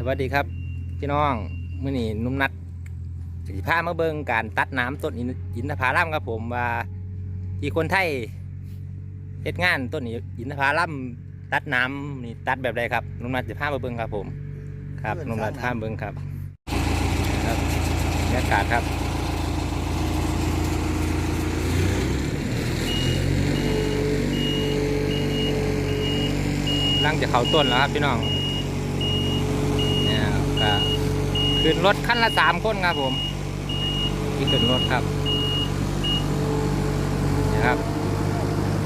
สวัสดีครับพี่น้องมื่อนี้หนุ่มนัดสิพามาเบิ่งการตัดน้ำต้นอินอินทผลัมครับผมว่าที่คนไทยเฮ็ดงานต้นอินทผลัมตัดน้ำนี่ตัดแบบใดครับหนุ่มนัดจะพามาเบิ่งครับผม ครับหนุ่มนัดพามาเบิ่งครับครับบรรยากาศครับกำลังจะเข้าต้นแล้วครับพี่น้อง เนี่ยก็ ขึ้นรถขั้นละสามคนครับผมที่ขึ้นรถครับนะครับ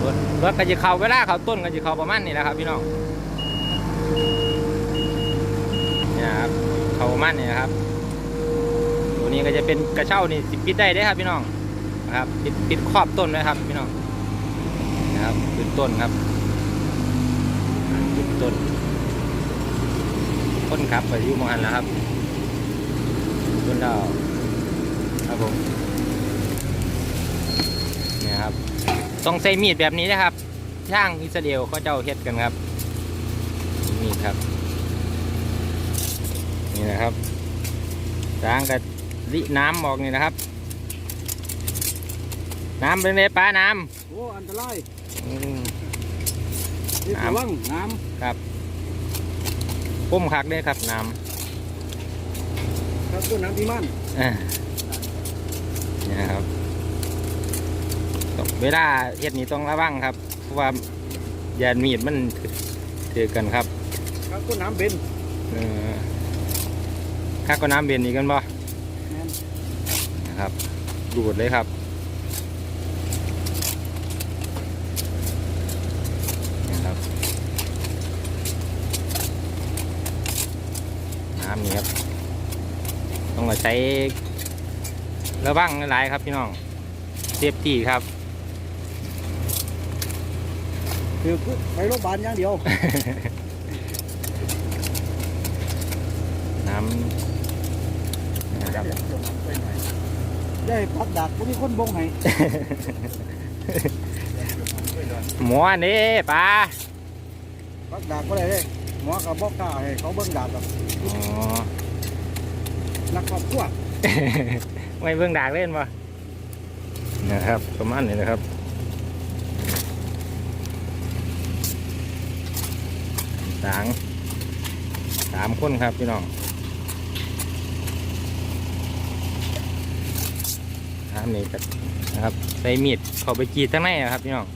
รถรถก็จะเข้าเวลาเขาต้นก็จะเข้าประมาณนี้แหละครับ พี่น้องเนี่ยครับเข้าประมาณนี้นะครับตัวนี้ก็จะเป็นกระเช้านี่สิปิดได้เด้ครับ พี่น้องนะครับปิดปิดครอบต้นไว้ครับ พี่น้องนะครับขึ้นต้นครับขึ้นต้นคนขับไปอยู่มหันแล้วครับ คนเราครับผมเนี่ยครับต้องใช้มีดแบบนี้นะครับช่างอิสราเอลเขาเจ้าเฮ็ดกันครับ มีดครับ นี่นะครับล้างกับริน้ำออกนี่นะครับ น้ำเป็นไงป้าน้โอ้อันตรายำอืมนี่น้ำระวังน้ครับพุ่มคักด้วยครับน้ำำครับ ตัวน้ำที่มันอ่าเนี่ยครับเวลาเฮ็ดนี้ต้องระวังครับ เพราะว่ายานมีดมันถือกันครับครับตัวน้ำเบนเออข้าก็น้ำเบนอีกกันบ่นะครับ ดูดเลยครับนะครับน้ำนี่ครับ องมาใช้ระวังหลายๆครับพี่น้องเซฟตี้ครับ คือไปโรงพยาบาลอย่างเดียว น้ำนะครับได้พักดักพวกนี้คนบงให้หมอนี่ปลาพักดักก็ได้เลยหมอกับบอกกล้าให้เขาเบิ่งดักกับอ๋อ นักครอบครัวไม่เบิ่งดากเล่นปะนะครับ ประมาณนี้นะครับสางสามคนครับพี่น้องน้ำนี่ก็นะครับใส่มีดเข้าไปกรีดทั้งในนะครับพี่น้อง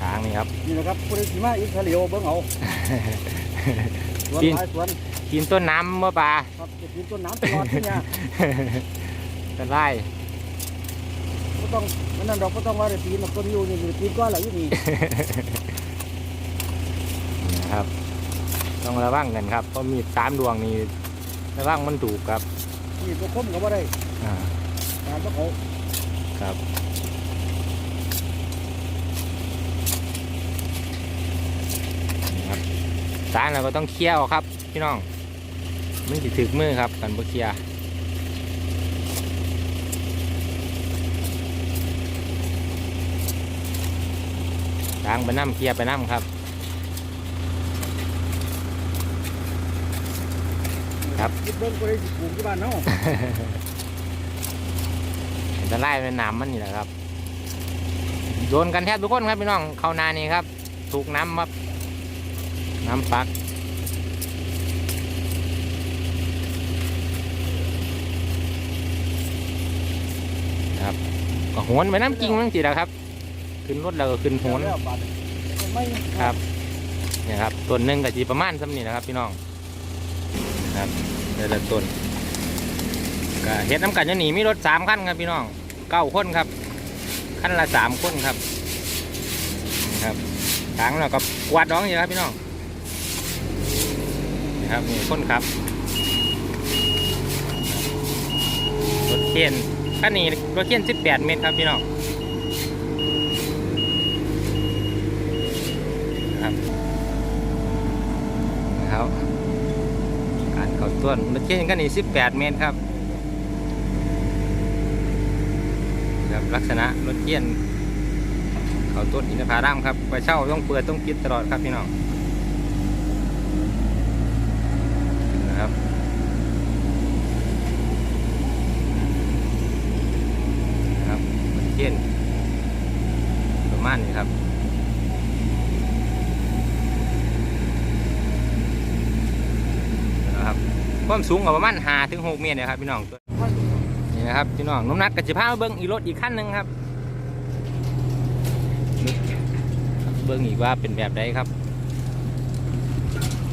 ทาง นี้ครับ นี่นะครับผู้ใดสิมาอิสราเอลเบิ่งเอาสวนกินหลายสวนกินต้นน้ำบ่ปลาครับจะกินต้นน้ำตลอดที่เนี่ยจะไล่ก็ต้องมันนั่นดอกก็ต้องว่าได้ปีนต้นอยู่นี่ปีนก้อนละอยู่นี่นะครับ ต้องระวังกันครับเพราะมีดสามดวงนี่ระวังมันถูกครับนี่ตัวคมก็บ่ได้อ่าตามพวกเขาครับนี่ครับ สารเราก็ต้องเคลียร์ออกครับ พี่น้องมันสิถึกมือครับกันบ่เคลียร์ล้างไปน้ำเคลียร์ไปน้ำครับ ครับคิดเบิ่งผู้ใดสิปลูกที่บ้านเฮาจะไล่เป็นน้ำมันนี่แหละครับโดนกันแทบทุกคนครับพี่น้องเข้านานี่ครับ ถูกน้ำครับ น้ำปัก ครับ ก็โหนไปน้ำกิ่งมันสิแหละครับ ขึ้นรถแล้วก็ขึ้นโหนแล้วบาดไม่ครับเนี่ยครับต้นหนึ่งก็จีประมาณซ้ำนี่นะครับ พี่น้องครับเดี๋ยวละต้นก็เฮ็ดน้ำกันจะหนีมีรถสามคันครับพี่น้องเก้าคนครับคันละสามคนครับครับทางเราก็กวาดน้องอยู่ครับพี่น้อง ครับนี่คนครับรถเข็นคันนี้รถเข็นสิบแปดเมตรครับพี่น้องนะครับนะครับการเข้าต้นรถเข็นคันนี้สิบแปดเมตรครับครับลักษณะรถเกียนเขาต้นอินทผลัมครับไปเช่าต้องเปิดต้องปิดตลอดครับพี่น้อง นะครับ นะครับเช่นประมาณนี้ครับนะครับ ความสูงก็ประมาณห้าถึงหกเมตรนะครับพี่น้องนี่นะครับพี่น้องน้ำหนักกระจิพามาเบิ้งอีรถอีกขั้นหนึ่งครับ เบิ่งอีกว่าเป็นแบบใดครับ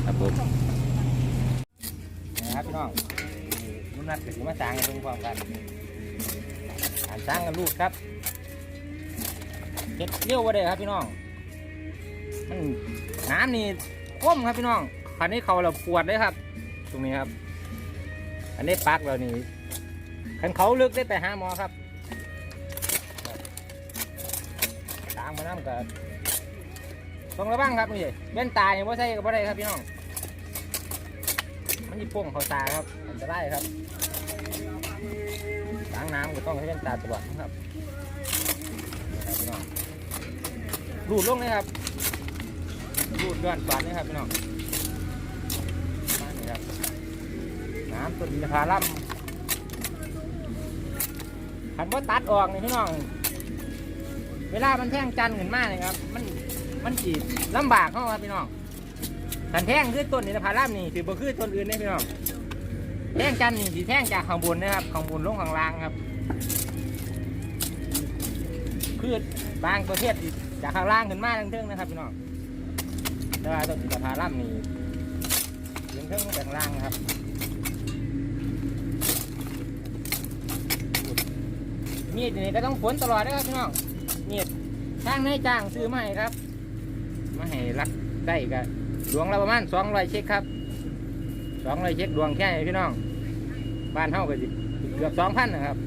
ครับผม นะครับพี่น้องนุ่มนัดกับมาสร้างกันเป็นความกันการสร้างกันลูกครับเฮ็ดเลี้ยวว่าได้ครับพี่น้องมันน้ำนี่ก้มครับพี่น้องคันนี้เขาเราปวดเลยครับ ตรงนี้ครับ อันนี้ปักเรานี่คันเขาลึกได้ไปหาหมอครับสางมาน้ำกับต้องระวังครับนี่แว่นตาเนี่ยว่าใช่กับว่าได้ครับพี่น้อง มันจะป่งเขาตาครับอันตรายครับล้างน้ำก็ต้องใช้แว่นตาตลอดนะครับนี่ครับพี่น้องรูดลงเลยครับรูดย้อนก่อนนี่ครับพี่น้องนี่ครับน้ำต้นอินทผลัมขันว่าตัดออกนี่พี่น้อง เวลามันแท่งจันทร์ขึ้นมาเนี่ยครับ มันมันจีบลำบากเข้าครับพี่น้อง ขันแท่งคือต้นอินทผลัมนี่ถือบ่คือต้นอื่นได้พี่น้องแท่งจันนี่สีแท่งจากข้างบนนะครับข้างบนลงข้างล่างครับคือบางประเภทสิจากข้างล่างขึ้นมาทั้งเทิงนะครับพี่น้องแต่ว่าต้นอินทผลัมนี่เรื่องเทิงมาจากข้างล่างครับมีดนี่ก็ต้องฝนตลอดนะครับพี่น้องมีดทางในจ้างซื้อมาให้ครับ มาให้รักได้ก็ ดวงละประมาณสองร้อยเช็คครับสองร้อยเช็คดวงแค่พี่น้อง บ้านเท่าก็สิเกือบสองพันนะครับ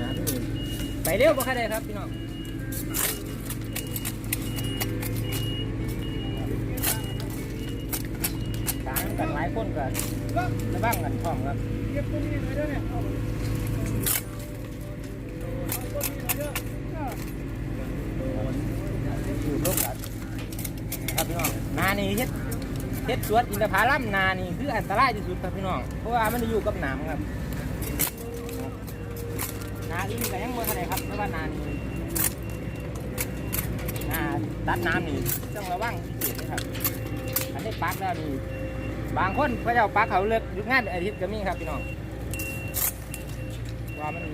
น้ำนี่ไปเร็วปะคะได้ครับพี่น้องต่างกันหลายคนกันระบ้างกันพร้อมครับ เฮ็ดสวนอินทผลัมนานี่คืออันตรายที่สุดครับพี่น้อง เพราะว่ามันอยู่กับน้ำครับนาอื่นก็ยังบ่เท่าไหร่ครับเพราะว่านานี่นาตัดน้ำนี่ต้องระวังพิเศษนะครับ อันนี้ปักแล้วนี่บางคนพระเจ้าปักเขาเลิกหยุดงานอาทิตย์ก็มีครับพี่น้องว่ามัน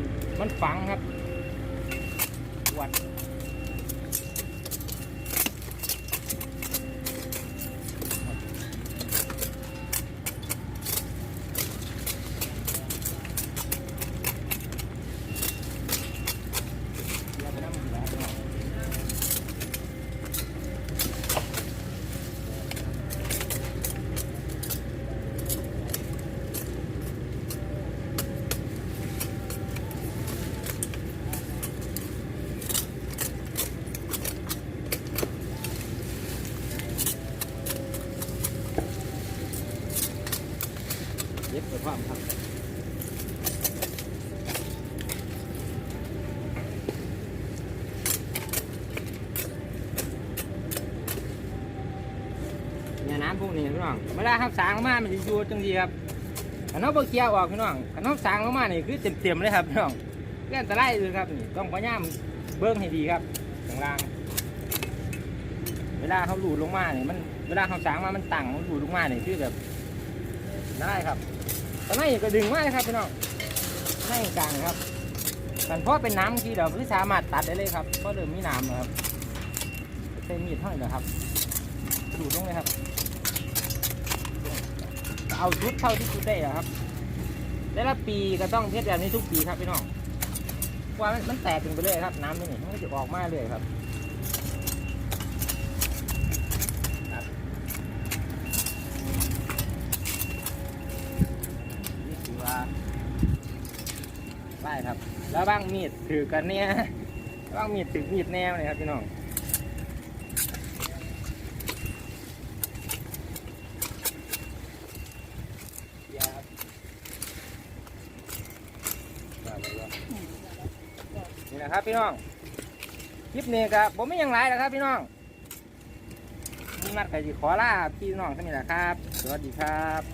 มันฝังครับปวด ความครับเนี่ยน้ำพวกนี้พี่น้องเวลาครับสางลงมามันจะอยู่จังดีครับขนเอาเบอร์เกียออกพี่น้องขันเอาสางลงมานี่คือเต็มๆเลยครับพี่น้องเรื่องอันตรายเลยครับนี่ต้องพยายามเบิ้งให้ดีครับข้างล่าง เวลาเขาหลุดลงมาเนี่ยมันเวลาเขาสางมามันตั้งมันหลุดลงมาเนี่ยคือแบบได้ครับ ตอนนี้ก็ดึงมาเลยครับพี่น้องให้กลางครับกันเพราะเป็นน้ำที่เราไม่สามารถตัดได้เลยครับเพราะเริ่มมีน้ำแล้วครับใช้มีดเท่านี้นะครับดูดลงเลยครับ เอาชุดเท่าที่ชุดได้อครับแต่ละปีก็ต้องเทสแบบนี้ทุกปีครับพี่น้องเพราะว่ามันแตกขึ้นไปเรื่อยครับ น้ำนี่มันจะออกมาเรื่อยครับนี่คือว่า ได้ครับ แล้วบ้างมีดถือกันเนี่ยบ้างมีดถือมีดแนวเลยครับพี่น้องยาครับนี่นะครับพี่น้องคลิปนี้ก็ผมไม่ยังไรแล้วครับพี่น้องนี่มัดก็สิขอลาพี่น้องท่านี้แหละครับ สวัสดีครับ